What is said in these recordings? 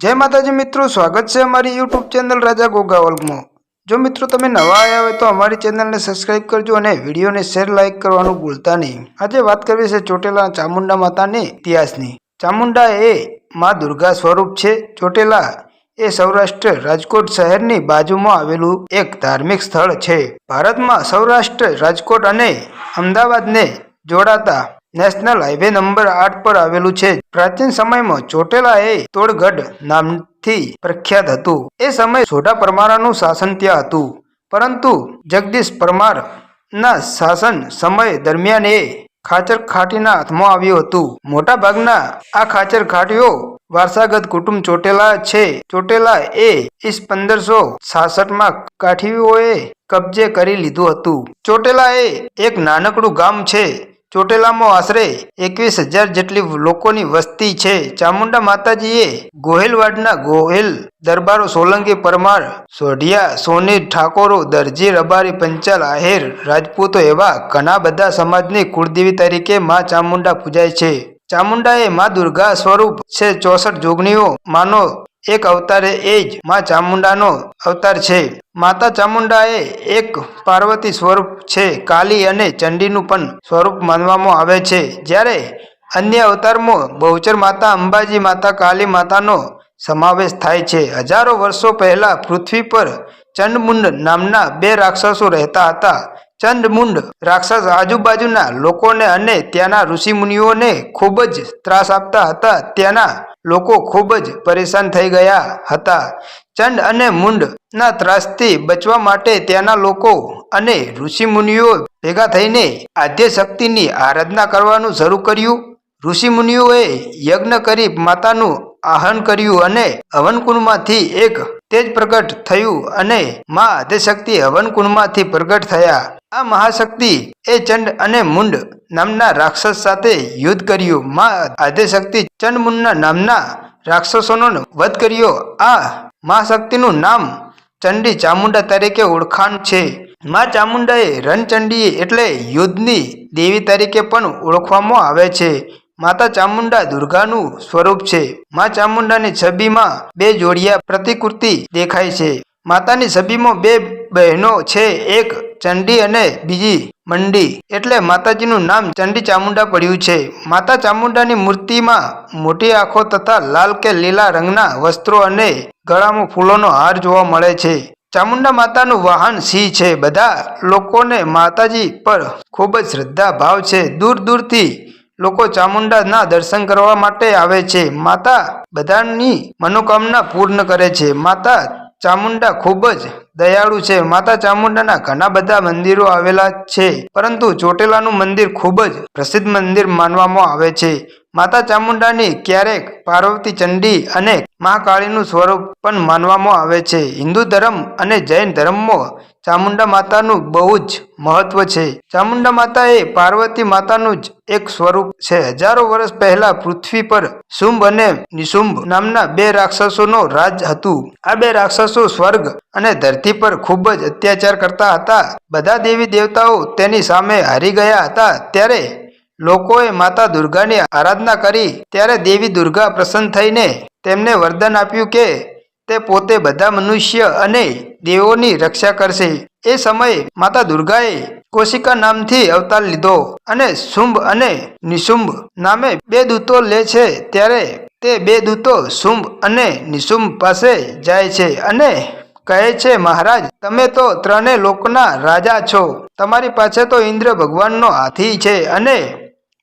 જય માતાજી મિત્રો, સ્વાગત છે અમારી યુટ્યુબ ચેનલ રાજા ગોગાવલમાં જો મિત્રો તમે નવા આવ્યા હોય તો અમારી ચેનલને સબસ્ક્રાઈબ કરજો અને વિડીયોને શેર લાઇક કરવાનું ભૂલતા નહીં. આજે વાત કરવી છે ચોટેલા ચામુંડા માતાની ઇતિહાસની. ચામુંડા એ મા દુર્ગા સ્વરૂપ છે. ચોટેલા એ સૌરાષ્ટ્ર રાજકોટ શહેરની બાજુમાં આવેલું એક ધાર્મિક સ્થળ છે. ભારતમાં સૌરાષ્ટ્ર, રાજકોટ અને અમદાવાદને જોડાતા નેશનલ હાઈવે નંબર આઠ પર આવેલું છે. પ્રાચીન સમયમાં ચોટેલા એ તોડગઢ નામથી પ્રખ્યાત હતું. એ સમયે સોઢા પરમારાનું શાસન ત્યાં હતું. પરંતુ જગદીશ પરમાર ના શાસન સમય દરમિયાન એ ખાચર ખાટીના હાથમાં આવ્યું હતું. મોટા ભાગના આ ખાચર ખાટીઓ વારસાગત કુટુંબ ચોટેલા છે. ચોટેલા એ ઈસ પંદરસો છાસઠમાં કાઠીઓએ કબજે કરી લીધું હતું. ચોટેલા એ એક નાનકડું ગામ છે. ચોટેલામાં આશરે એકવીસ હજાર જેટલી લોકોની વસ્તી છે. ચામુંડા માતાજીએ ગોહિલવાડના ગોહિલ દરબારો સોલંકી, પરમાર, સોઢિયા સોની ઠાકોરો, દરજી, રબારી, પંચાલ, આહિર, રાજપૂતો એવા ઘણા બધા સમાજની કુળદેવી તરીકે મા ચામુંડા પૂજાય છે. ચામુંડા એ મા દુર્ગા સ્વરૂપ છે ચોસઠ જોગણીઓ. માનો એક અવતાર એ જ મા ચામુંડાનો અવતાર છે. માતા ચામુંડા એ એક પાર્વતી સ્વરૂપ છે, કાલી અને ચંડીનું પણ સ્વરૂપ માનવામાં આવે છે. જ્યારે અન્ય અવતારમાં બહુચર માતા, અંબાજી માતા, કાલી માતાનો સમાવેશ થાય છે. હજારો વર્ષો પહેલાં પૃથ્વી પર ચંડમુંડ નામના બે રાક્ષસો રહેતા હતા. ચંડમુંડ રાક્ષસ આજુબાજુના લોકોને અને ત્યાંના ઋષિમુનિઓને ખૂબ જ ત્રાસ આપતા હતા. ત્યાંના લોકો ખૂબ જ પરેશાન થઈ ગયા હતા. ચંડ અને મુંડના ત્રાસથી બચવા માટે ત્યાંના લોકો અને ઋષિમુનિઓ ભેગા થઈને આદ્ય શક્તિની આરાધના કરવાનું શરૂ કર્યું. ઋષિમુનિઓએ યજ્ઞ કરી માતાનું આહન કર્યું અને હવનકુંડમાંથી એક તેજ પ્રગટ થયું અને મા આદ્યશક્તિ હવનકુંડમાંથી પ્રગટ થયા. આ મહાશક્તિ એ ચંડ અને મુંડ નામના રાક્ષસ સાથે યુદ્ધ કર્યું. મા આદ્યશક્તિ ચંડ મુંડના નામના રાક્ષસોનો વધ કર્યો. આ મહાશક્તિનું નામ ચંડી ચામુંડા તરીકે ઓળખાણ છે. મા ચામુંડાએ રણચંડી એટલે યુદ્ધની દેવી તરીકે પણ ઓળખવામાં આવે છે. માતા ચામુંડા દુર્ગાનું સ્વરૂપ છે. મા ચામુંડાની છબીમાં બે જોડિયા પ્રતિકૃતિ દેખાય છે. માતાની છબીમાં બે બહેનો છે, એક ચંડી અને બીજી મંડી. એટલે માતાજીનું નામ ચંડી ચામુંડા પડ્યું છે. માતા ચામુંડાની મૂર્તિમાં મોટી આંખો તથા લાલ કે લીલા રંગના વસ્ત્રો અને ગળામાં ફૂલોનો હાર જોવા મળે છે. ચામુંડા માતાનું વાહન સિંહ છે. બધા લોકોને માતાજી પર ખૂબ જ શ્રદ્ધા ભાવ છે. દૂર દૂરથી લોકો ચામુંડાના દર્શન કરવા માટે આવે છે. માતા બધાની મનોકામના પૂર્ણ કરે છે. માતા ચામુંડા ખૂબ જ દયાળુ છે. માતા ચામુંડાના ઘણા બધા મંદિરો આવેલા છે, પરંતુ ચોટેલાનું મંદિર ખૂબ જ પ્રસિદ્ધ મંદિર માનવામાં આવે છે. માતા ચામુંડાની ક્યારેક પાર્વતી ચંડી અને મહાકાળીનું સ્વરૂપ પણ માનવામાં આવે છે. હિન્દુ ધર્મ અને જૈન ધર્મમાં ચામુંડા માતાનું બહુ જ મહત્વ છે. ચામુંડા માતા એ પાર્વતી માતાનું જ એક સ્વરૂપ છે. હજારો વર્ષ પહેલા પૃથ્વી પર શુંભ અને નિશુંભ નામના બે રાક્ષસોનો રાજ હતું. આ બે રાક્ષસો સ્વર્ગ અને ધરતી પર ખૂબ જ અત્યાચાર કરતા હતા. બધા દેવી દેવતાઓ તેની સામે હારી ગયા હતા. ત્યારે લોકોએ માતા દુર્ગાની આરાધના કરી. ત્યારે દેવી દુર્ગા પ્રસન્ન થઈને તેમને વરદાન આપ્યું કે તે પોતે બધા મનુષ્ય અને દેવોની રક્ષા કરશે. એ સમયે માતા દુર્ગાએ કોશિકા નામથી અવતાર લીધો અને શુંભ અને નિશુંભ નામે બે દૂતો લે છે ત્યારે તે બે દૂતો શુંભ અને નિશુંભ પાસે જાય છે અને કહે છે, મહારાજ, તમે તો ત્રણેય લોકના રાજા છો. તમારી પાસે તો ઇન્દ્ર ભગવાનનો હાથી છે અને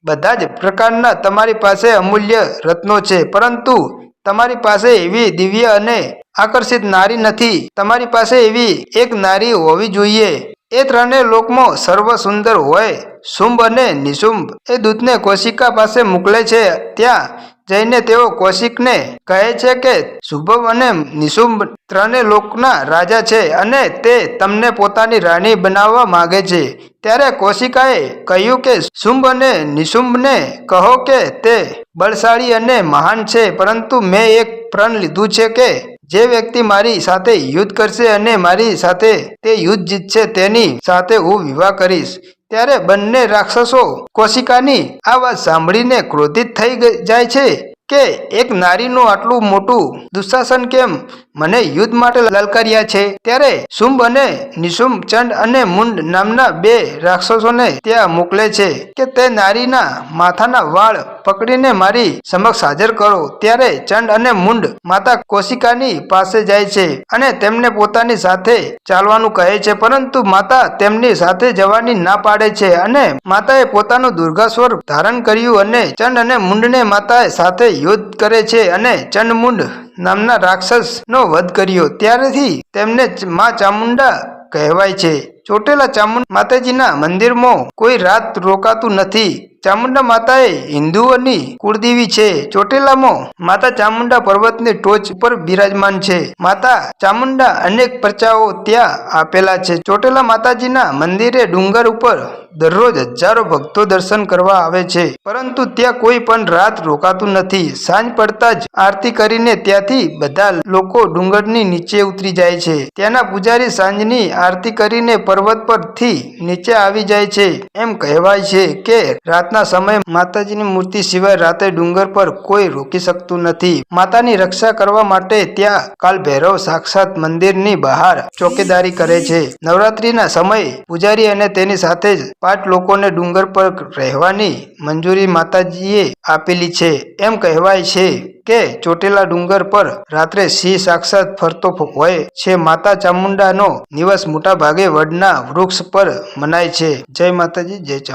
બધા જ પ્રકારના તમારી પાસે અમૂલ્ય રત્નો છે. પરંતુ તમારી પાસે એવી દિવ્ય અને આકર્ષિત નારી નથી. તમારી પાસે એવી એક નારી હોવી જોઈએ. એ ત્રણેય લોકમાં સર્વ સુંદર હોય, શુંભ અને નિશુંભ. એ દૂતને કોશિકા પાસે મોકલે છે. ત્યાં જઈને તેઓ કૌશિકને કહે છે કે, શુભમ અને નિશુંભ ત્રણે લોકના રાજા છે અને તે તમને પોતાની રાણી બનાવવા માગે છે. ત્યારે કૌશિકાએ કહ્યું કે શુંભ અને નિશુંભને કહો કે, તે બળશાળી અને મહાન છે, પરંતુ મેં એક પ્રણ લીધું છે કે, જે વ્યક્તિ મારી સાથે યુદ્ધ કરશે અને મારી સાથે તે યુદ્ધ જીતશે, તેની સાથે હું વિવાહ કરીશ. ત્યારે બંને રાક્ષસો કોશિકાની આ વાત સાંભળીને ક્રોધિત થઈ જાય છે કે એક નારીનું આટલું મોટું દુશાસન કેમ મને યુદ્ધ માટે લલકાર્યા છે. ત્યારે શુંભ અને નિશુંભ ચંડ અને મુંડ નામના બે રાક્ષસોને ત્યાં મોકલે છે કે તે નારીના માથાના વાળ પકડીને મારી સમક્ષ હાજર કરો. ત્યારે ચંડ અને મુંડ માતા કોશિકાની પાસે જાય છે અને તેમને પોતાની સાથે ચાલવાનું કહે છે, પરંતુ માતા તેમની સાથે જવાની ના પાડે છે અને માતાએ પોતાનું દુર્ગા ધારણ કર્યું અને ચંડ અને મુંડને માતાએ સાથે યુદ્ધ કરે છે અને ચંડ મુંડ નામના રાક્ષસ નો વધ કર્યો. ત્યારથી તેમને મા માં ચામુંડા કહેવાય છે. ચોટેલા ચામુંડ માતાજીના મંદિરમાં કોઈ રાત રોકાતું નથી. ચામુંડા માતા એ હિન્દુઓની કુળદેવી છે. ચોટીલામાં માતા ચામુંડા પર્વતની ટોચ ઉપર બિરાજમાન છે. માતા ચામુંડા અનેક પરચાઓ ત્યાં આપેલા છે. ચોટેલા માતાજીના મંદિરે ડુંગર ઉપર દરરોજ હજારો ભક્તો દર્શન કરવા આવે છે. પરંતુ ત્યાં કોઈ પણ રાત રોકાતું નથી. સાંજ પડતા જ આરતી કરીને ત્યાંથી બધા લોકો ડુંગરની નીચે ઉતરી જાય છે. ત્યાંના પૂજારી સાંજની આરતી કરીને પર્વત પરથી નીચે આવી જાય છે. એમ કહેવાય છે કે રાતના સમયે માતાજીની મૂર્તિ સિવાય રાતે ડુંગર પર કોઈ રોકી શકતું નથી. માતાની રક્ષા કરવા માટે ત્યાં કાલ ભૈરવ સાક્ષાત મંદિરની બહાર ચોકીદારી કરે છે. નવરાત્રીના સમયે પૂજારી અને તેની સાથે જ પાંચ લોકોને ડુંગર પર રહેવાની મંજૂરી માતાજીએ આપેલી છે. એમ કહેવાય છે કે ચોટેલા ડુંગર પર રાત્રે સિંહ સાક્ષાત ફરતો હોય છે. માતા ચામુંડાનો નિવાસ મોટા ભાગે વડના વૃક્ષ પર મનાય છે. જય માતાજી, જય ચામુંડા.